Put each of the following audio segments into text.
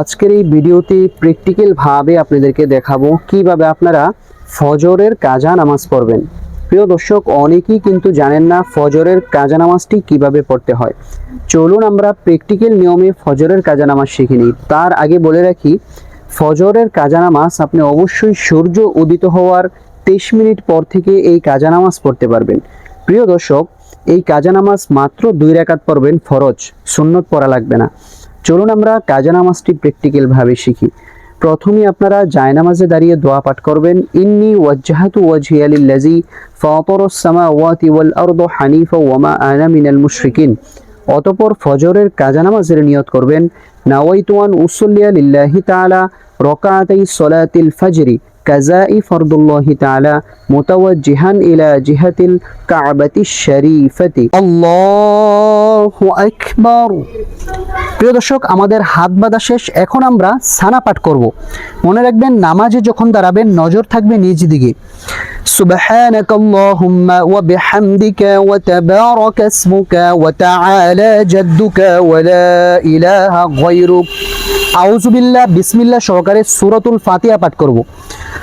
আজকের এই ভিডিওতে প্র্যাকটিক্যালভাবে আপনাদেরকে দেখাবো কীভাবে আপনারা ফজরের কাজা নামাজ পড়বেন। প্রিয় দর্শক, অনেকেই কিন্তু জানেন না ফজরের কাজা নামাজটি কীভাবে পড়তে হয়। চলুন আমরা প্র্যাকটিক্যাল নিয়মে ফজরের কাজা নামাজ শিখে নিই। তার আগে বলে রাখি, ফজরের কাজা নামাজ আপনি অবশ্যই সূর্য উদিত হওয়ার তেইশ মিনিট পর থেকে এই কাজা নামাজ পড়তে পারবেন। প্রিয় দর্শক, এই কাজা নামাজ মাত্র দুই রাকাত পড়বেন ফরজ, সুন্নত পড়া লাগবে না। চলুন আমরা কাজা নামাজটি প্র্যাকটিক্যাল ভাবে শিখি। প্রথমে আপনারা জায়নামাজে দাঁড়িয়ে দোয়া পাঠ করবেন, ইন্নি ওয়াজ্জাহাতু ওয়াজহিয়া লিল্লাযী ফাতারাস সামাওয়াতি ওয়াল আরদু হানিফা ওয়া মা আনা মিনাল মুশরিকিন। অতঃপর ফজরের কাজা নামাজের নিয়ত করবেন, নাওয়াইতু আন উসল্লিয়া লিল্লাহি তাআলা রাকাতাই সলাতিল ফজরি। কাজাই ফরদুল্লাহি তাআলা মুতাওয়াজ্জিহান ইলা জিহাতিল কাবাতিশ শরীফাতি আল্লাহু আকবার প্রিয় দর্শক আমাদের হাত বাঁধা শেষ এখন আমরা সানা পাঠ করব মনে রাখবেন নামাজে যখন দাঁড়াবেন নজর থাকবে নিজ দিকে سبحانك اللهم وبحمدك وتبارك اسمك وتعالى جدك ولا إله غيرك أعوذ بالله بسم الله সহকারে সূরাতুল ফাতিহা পাঠ করব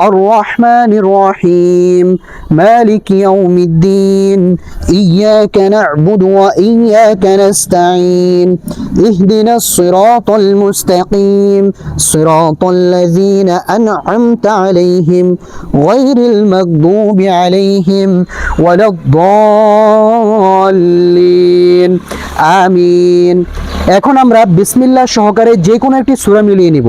الرحمن الرحيم مالك يوم الدين إياك نعبد وإياك نستعين اهدنا الصراط المستقيم صراط الذين أنعمت عليهم غير المغضوب عليهم ولا الضالين আমিন এখন আমরা বিসমিল্লাহ সহকারে যে কোনো একটি সূরা মিলিয়ে নিব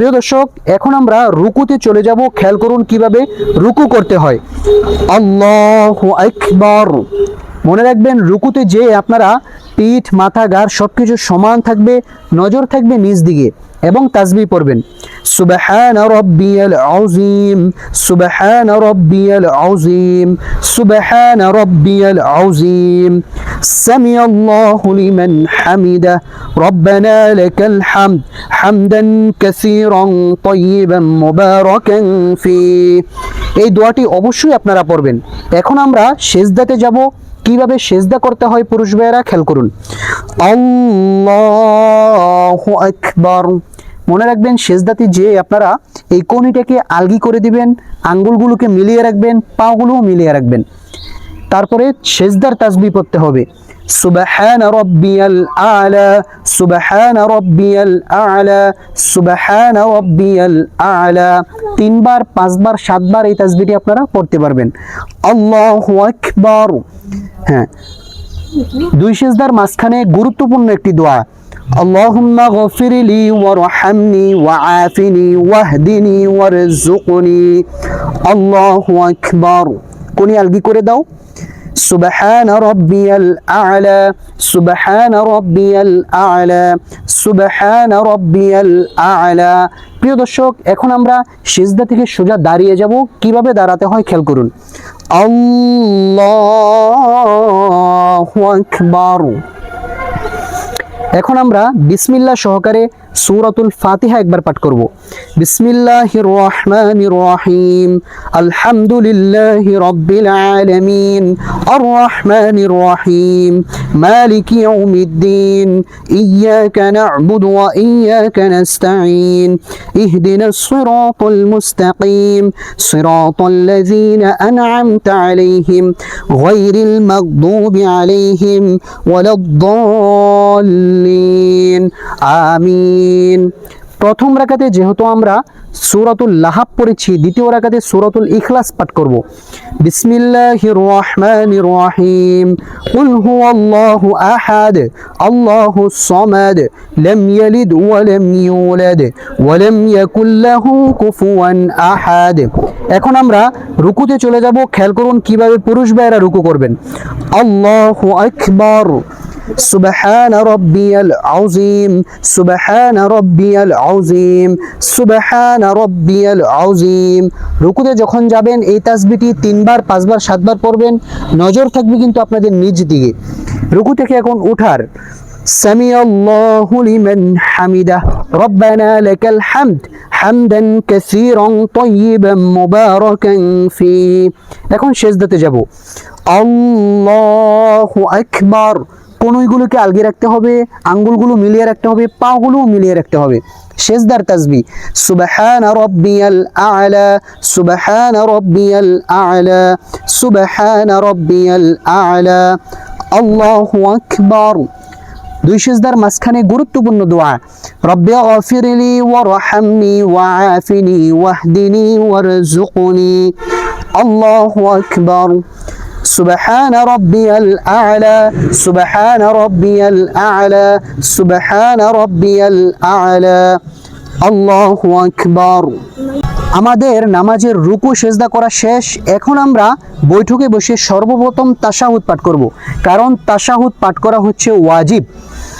প্রিয় দর্শক, এখন আমরা রুকুতে চলে যাব। খেয়াল করুন কীভাবে রুকু করতে হয়। আল্লাহু আকবার। মনে রাখবেন, রুকুতে যে আপনারা পিঠ, মাথা গাড় সব কিছু সমান থাকবে, নজর থাকবে নিজ দিকে। এবং তাজবি পড়বেন। সুবহান রব্বিয়াল আউজিম সুবহান রব্বিয়াল আযীম, সুবহান রব্বিয়াল আযীম। সামি আল্লাহু লিমান হামিদা। রব্বানা লাকাল হামদ, হামদান কাসীরান তাইয়িবান মুবারাকান ফি এই দোয়াটি অবশ্যই আপনারা পড়বেন। এখন আমরা সেজদাতে যাব। কীভাবে সেজদা করতে হয় পুরুষ ভাইয়েরা, খেয়াল করুন। আল্লাহু আকবার। মনে রাখবেন সেজদাতে যে আপনারা এই কনিটাকে আলগি করে দিবেন, আঙ্গুলগুলোকে মিলিয়ে রাখবেন, পাগুলোও মিলিয়ে রাখবেন। তারপরে সেজদার তাসবি পড়তে হবে। সুবহান রব্বিয়াল আলা, সুবহান রব্বিয়াল আলা, সুবহান রব্বিয়াল আলা। তিনবার, পাঁচবার, সাতবার এই তাসবিটি আপনারা পড়তে পারবেন। আল্লাহু আকবার। হ্যাঁ। দুই সেজদার মাঝখানে গুরুত্বপূর্ণ একটি দোয়া। اللهم اغفر لي وارحمني وعافني واهدني وارزقني الله اكبر কোনি আলগি করে দাও سبحان ربي الأعلى سبحان ربي الأعلى سبحان ربي الأعلى প্রিয় দর্শক এখন আমরা সিজদা থেকে সোজা দাঁড়িয়ে যাব কিভাবে দাঁড়াতে হয় খেয়াল করুন আল্লাহু আকবার এখন আমরা বিসমিল্লাহ সহকারে সূরাতুল ফাতিহা একবার পাঠ করব। বিসমিল্লাহির রহমানির রহিম। আলহামদুলিল্লাহি রাব্বিল আলামিন। আর রহমানির রহিম। মালিকি ইয়াউমিদ্দিন। ইয়াকা না'বুদু ওয়া ইয়াকা নাস্তাঈন। ইহদিনাস সিরাতাল মুস্তাকিম। সিরাতাল লাযীনা আন'আমতা আলাইহিম গায়রিল মাগদুবি আলাইহিম আমিন। প্রথম রাকাতে যেহেতু আমরা সূরাতুল লাহাব পড়েছি, দ্বিতীয় রাকাতে সূরাতুল ইখলাস পাঠ করব। বিসমিল্লাহির রহমানির রহিম। কুল হুয়াল্লাহু আহাদ আল্লাহুস সামাদ, লাম ইয়ালিদ ওয়া লাম ইউলাদ, ওয়া লাম ইয়াকুল লাহু কুফুয়ান আহাদ। এখন আমরা রুকুতে চলে যাব। খেয়াল করুন কীভাবে পুরুষ ভাইয়েরা রুকু করবেন। আল্লাহু আকবার। সুবহান রব্বিয়াল আযীম সুবহান রব্বিয়াল আযীম সুবহান রব্বিয়াল আযীম রুকুতে যখন যাবেন এই তাসবিহটি তিনবার পাঁচবার সাতবার পড়বেন নজর থাকবে কিন্তু আপনাদের নিজ দিকে রুকু থেকে এখন উঠার سمع الله لمن حمده ربنا لك الحمد حمدا كثيرا طيبا مباركا فيه এখন শেষদাতে যাব আল্লাহু আকবার কোনইগুলোকে আলগিয়ে রাখতে হবে, আঙ্গুলগুলো মিলিয়ে রাখতে হবে পাগুলো মিলিয়ে রাখতে হবে। শেষদার তাসবি, সুবহান রব্বিয়াল আ'লা, সুবহান রব্বিয়াল আ'লা, সুবহান রব্বিয়াল আ'লা, আল্লাহু আকবার। দুই সেজদার মাঝখানে গুরুত্বপূর্ণ দোয়া, রব্বে গফিরলি ওয়ারহামনি ওয়াআফিনি ওয়াহদিনি ওয়ারজুকনি আল্লাহু আকবার। سبحان ربي الأعلى سبحان ربي الأعلى سبحان ربي الأعلى الله أكبر আমাদের নামাজের রুকু সেজদা করা শেষ এখন আমরা বৈঠকে বসে সর্বপ্রথম তাশাহুদ পাঠ করব কারণ তাশাহুদ পাঠ করা হচ্ছে ওয়াজিব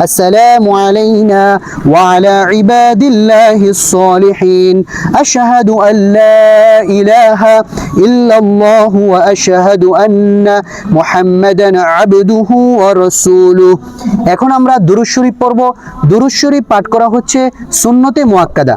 السلام علينا وعلى عباد الله الصالحين أشهد أن لا إله إلا الله وأشهد أن محمدا عبده ورسوله এখন আমরা দুরুদ শরীফ পড়ব দুরুদ শরীফ পাঠ করা হচ্ছে সুন্নতে মুআক্কাদা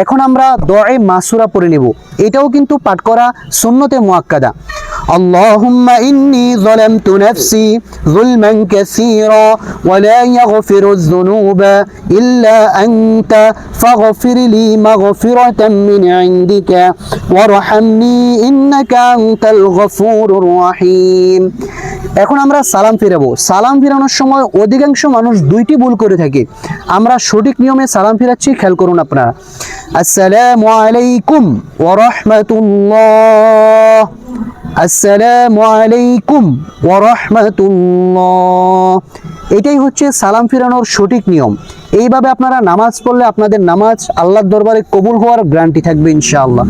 এখন আমরা দোয়ে মাসুরা পড়ে নেব। এটাও কিন্তু পাঠ করা সুন্নতে মুআক্কাদা। اللهم إني ظلمت نفسي ظلما كثيرا ولا يغفر الذنوب إلا أنت فاغفر لي مغفرة من عندك وارحمني إنك أنت الغفور الرحيم এখন আমরা সালাম ফিরাবো সালাম ফিরানোর সময় অধিকাংশ মানুষ দুইটি ভুল করে থাকে আমরা সঠিক নিয়মে সালাম ফিরাচ্ছি খেয়াল করুন আপনারা আসসালামু আলাইকুম ওয়া রাহমাতুল্লাহ আসসালামু আলাইকুম ওয়া রাহমাতুল্লাহ। এটাই হচ্ছে সালাম ফিরানোর সঠিক নিয়ম। এইভাবে আপনারা নামাজ পড়লে আপনাদের নামাজ আল্লাহর দরবারে কবুল হওয়ার গ্যারান্টি থাকবে ইনশাআল্লাহ।